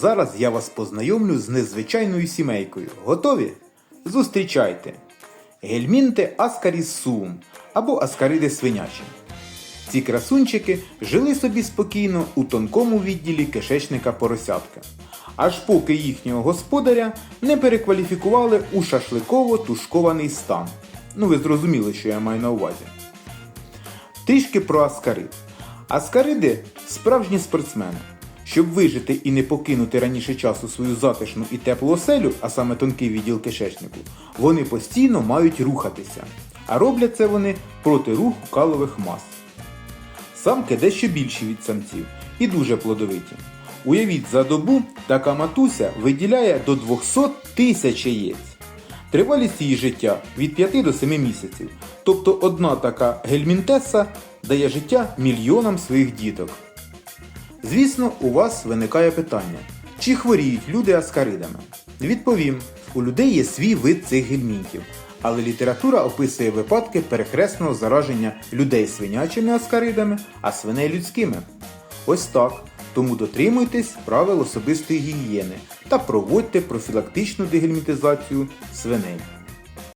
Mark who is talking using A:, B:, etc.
A: Зараз я вас познайомлю з незвичайною сімейкою. Готові? Зустрічайте! Гельмінти аскаріс сум або аскариди свинячі. Ці красунчики жили собі спокійно у тонкому відділі кишечника поросятка, аж поки їхнього господаря не перекваліфікували у шашликово-тушкований стан. Ну ви зрозуміли, що я маю на увазі. Трішки про аскарид. Аскариди справжні спортсмени. Щоб вижити і не покинути раніше часу свою затишну і теплу оселю, а саме тонкий відділ кишечнику, вони постійно мають рухатися. А роблять це вони проти руху калових мас. Самки дещо більші від самців і дуже плодовиті. Уявіть, за добу така матуся виділяє до 200 тисяч яєць. Тривалість її життя від 5 до 7 місяців. Тобто одна така гельмінтеса дає життя мільйонам своїх діток. Звісно, у вас виникає питання, чи хворіють люди аскаридами? Відповім, у людей є свій вид цих гельмінтів, але література описує випадки перехресного зараження людей свинячими аскаридами, а свиней людськими. Ось так. Тому дотримуйтесь правил особистої гігієни та проводьте профілактичну дегельмінтизацію свиней.